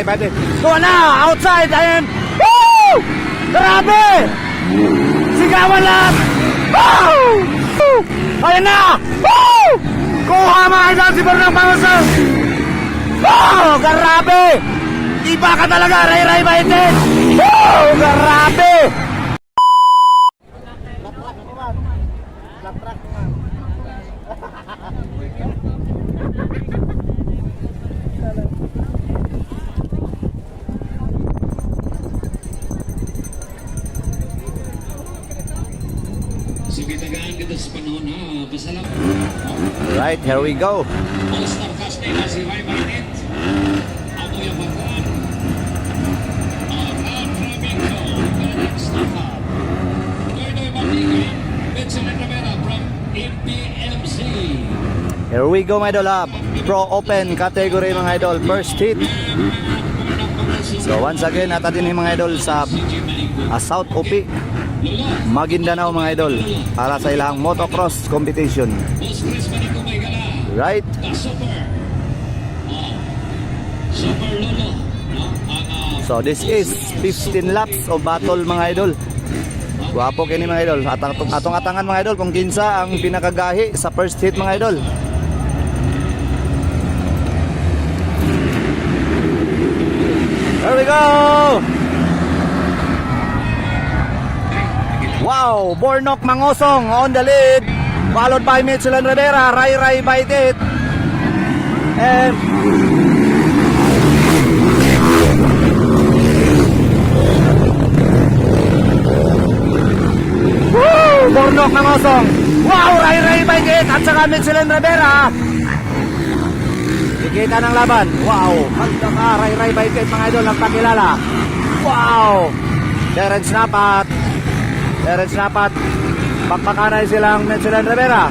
Ray Ray Go na! Outside! Ayan! Woo! Grabe! Sigawan lang! Woo! Ayan na! Woo! Kuha mga si Bernang Pangosong! Woo! Grabe! Iba ka talaga, Ray Ray Baitin! Woo! Grabe! Vincent Rivera from MPMC. Here we go mga idol ha. Pro Open category mga idol. First hit. So once again, nata din mga idol sa ah, South OP. Maguindanao mga idol. Para sa ilang motocross competition. Ah, So this is 15 laps of battle mga idol. Guwapo kini mga idol. Atang atong atangan mga idol kung kinsa ang pinakagahi sa first hit mga idol. There we go! Wow! Bornok Mangosong on the lead. Followed by Michelin Rivera. Ray Ray Baitit. And Woo! Bornok ng Osong. Wow! Ray Ray Baigit at saka Michelin Rivera. Ikita ng laban. Wow! Handa ka Ray Ray Baigit mga idol nagpakilala. Wow! Terence Napat. Terence Napat. Pakpakanay silang Michelin Rivera.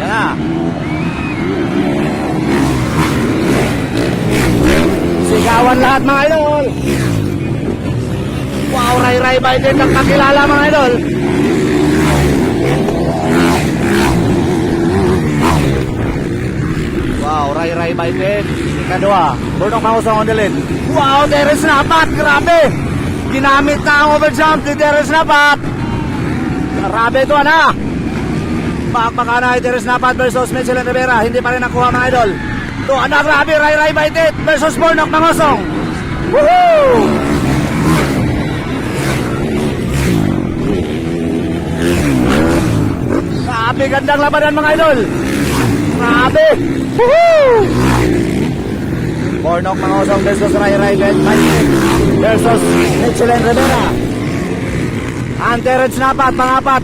Yan na. Sigawan lahat mga idol. Wow, Ray Ray Biden nagpakilala mga idol. Wow, Ray Ray Biden. Ikadua. Burnok Mangusong on the lead. Wow, Terence Napat. Grabe. Ginamit na ang overjump ni Terence Napat. Grabe ito na. Bakbaka na Terence Napat versus Michelin Rivera. Hindi pa rin nakuha mga idol. Ito, ano grabe, Ray Ray Baitit versus Bornok Mangosong. Woohoo! Grabe, gandang labanan mga idol. Grabe! Woohoo! Bornok Mangosong versus Ray Ray versus Michelin Rivera. Ang Terence Napat, pangapat.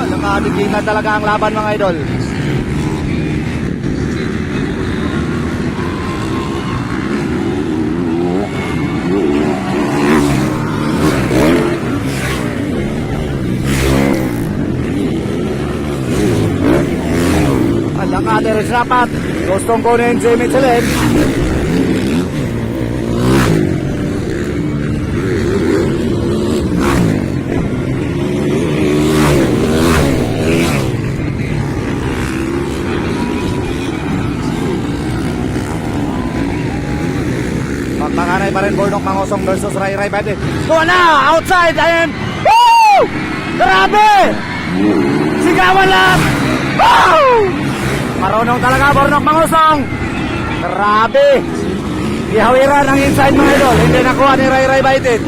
Nakadikin na talaga ang laban mga idol. Ang nakaderes rapat. Gustong kunin si Michelin. Magmakanay pa rin Bornok Mangosong versus Ray Ray Bade. Go na! Outside! Ayan! Woo! Grabe! Sigawan lang! Woo! Marunong talaga Bornok Mangosong! Grabe! Ihawiran ang inside mga idol. Hindi nakuha ni Ray Ray Baitit.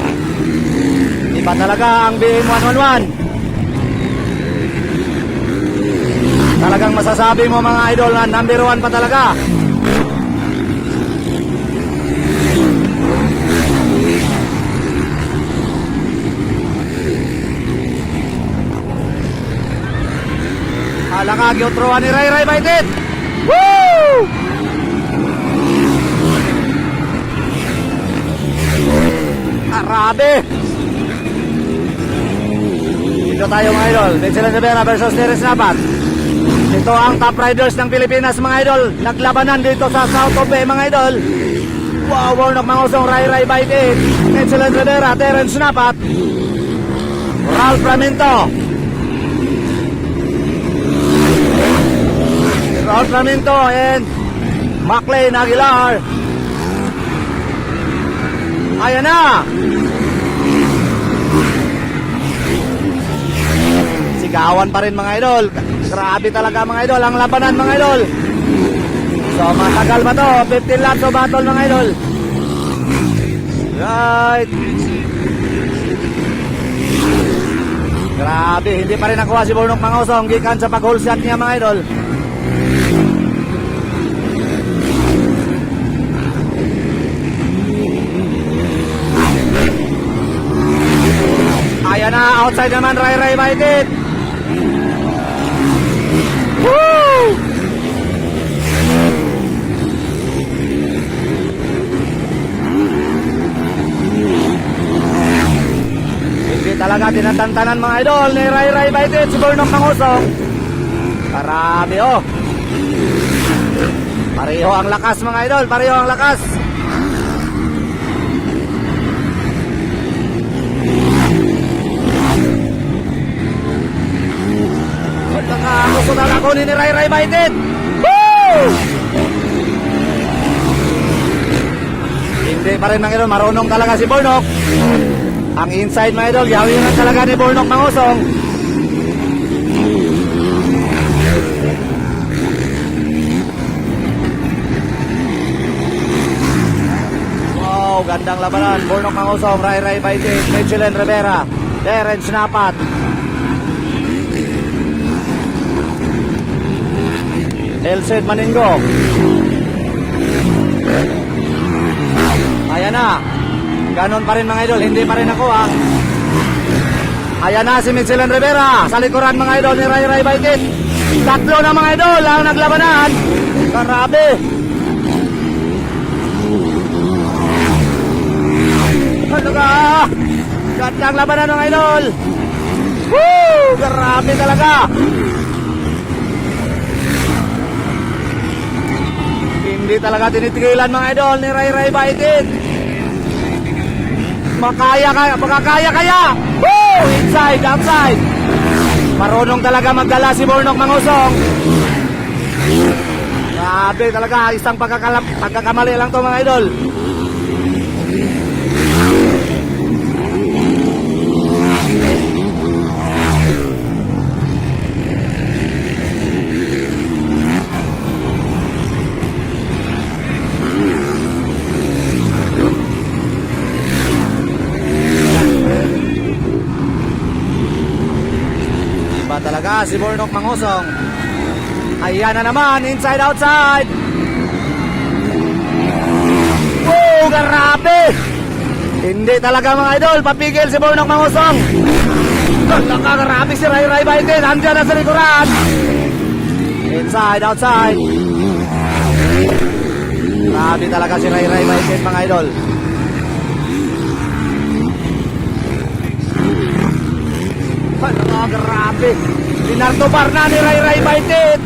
Iba talaga ang BM 111. Talagang masasabi mo mga idol na number one pa talaga. Throwan ni Ray Ray Baitit. Woo! Arabe! Dito tayo mga idol. Vincent Rivera versus Teres Napat. Ito ang top riders ng Pilipinas mga idol. Naglabanan dito sa South of Bay mga idol. Wow, Warnock Mangosong, Ray Ray Baitit. Vincent Rivera, Terence Napat. Ralph Raminto. Ralph Raminto and McLean Aguilar. Ayan na! Sigawan pa rin mga idol. Grabe talaga mga idol. Ang labanan mga idol. So matagal ba to? 15 laps of battle mga idol. Right. Grabe, hindi pa rin nakuha si Burnok Mangosong gikan sa pag-hole shot niya mga idol. Ayan na, outside naman, Ray Ray Baitit. Woo! Hindi talaga tinatantanan mga idol ni Ray Ray Baitit, si Burnok Mangosong. Marami oh. Pareho ang lakas mga idol, pareho ang lakas. At ako ni Ray Ray Baitit. Woo! Hindi pa rin mga idol, marunong talaga si Burnok. Ang inside mga idol, yawin na talaga ni Burnok Mangosong. Wow, gandang labanan. Burnok Mangosong, Ray Ray Baitit, Michelin Rivera, Darren Snapat. Elced Maningo. Ayan na. Ganon pa rin mga idol, hindi pa rin ako ah. Ayan na si Michelin Rivera sa likuran mga idol ni Ray Ray Baitit. Tatlo na mga idol ang naglabanan. Grabe. Talaga. Gandang labanan mga idol. Woo! Grabe talaga. Hindi talaga tinitigilan mga idol ni Ray Ray Baitit. Makaya kaya, makakaya kaya. Woo! Inside, outside. Marunong talaga magdala si Bornok Mangusong. Grabe talaga, isang pagkakamali lang to mga idol. Talaga si Bornok Mangosong. Ayan na naman, inside outside. Oh, grabe! Hindi talaga mga idol, papigil si Bornok Mangosong. Talaga grabe si Ray Ray Baitin, andyan na sa likuran. Inside, outside. Grabe talaga si Ray Ray Baitin mga idol. Talaga grabe. Dinardo Barna ni Ray Ray Baitit.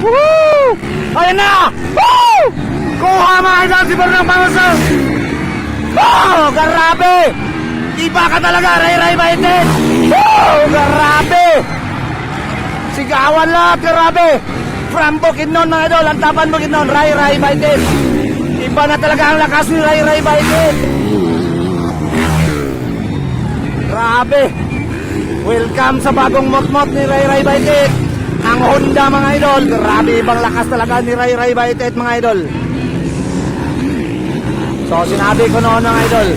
Woo! Ayan na! Woo! Kuha mga idol si Bernang Pangusong. Oh, grabe! Iba ka talaga, Ray Ray Baitit. Woo! Grabe! Sigawan lahat, grabe! From Bukidnon mga idol, ang tapan Bukidnon, Ray Ray Baitit. Iba na talaga ang lakas ni Ray Ray Baitit. Grabe! Welcome sa bagong motmot ni Ray Ray Baitit. Ang Honda mga idol. Grabe ibang lakas talaga ni Ray Ray Baitit mga idol. So sinabi ko noon mga idol.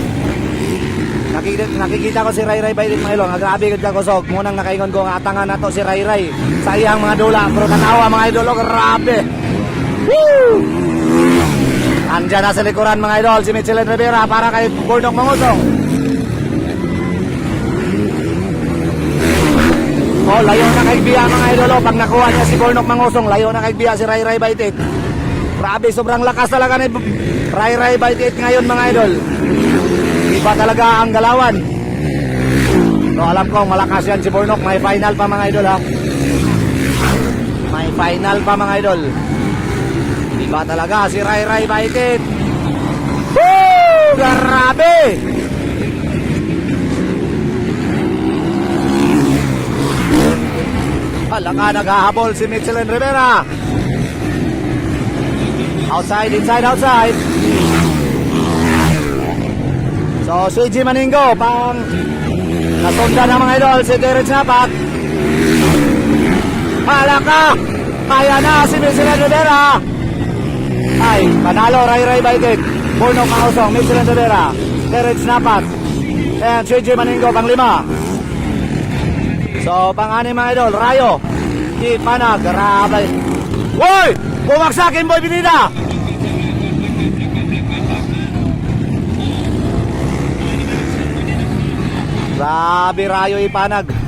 Nakikita, nakikita ko si Ray Ray Baitit mga idol. Grabe gud ko so munang nakaingon ko nga atangan nato si Ray Ray sa iyang mga dula pero tanawa mga idol. Oh, grabe. Woo! Andyan na sa likuran mga idol si Michelin Rivera para kay Burnok Mangusong. Oh, layo na kay Bia mga idol. Oh. Pag nakuha niya si Bornok Mangusong, layo na kay Bia si Ray Ray Baitit. Grabe, sobrang lakas talaga ni Ray Ray Baitit ngayon mga idol. Iba talaga ang galawan. No, alam ko, malakas yan si Bornok. May final pa mga idol ha. May final pa mga idol. Iba talaga si Ray Ray Baitit. Woo! Grabe! Palaka naghahabol si Michelin Rivera. Outside, inside, outside. So, si Maningo, pang nasunda ng mga idol, si Derek Napak. Palaka! Kaya na si Michelin Rivera. Ay, panalo, Ray Ray Baitik. Burnok Mausong, Michelin Rivera. Derek Napak. And si G Maningo, pang lima. So, pang-anim mga idol, Rayo. Di Panag, grabe. Woy! Bumagsakin, Boy Binida! Grabe, Rayo Ipanag.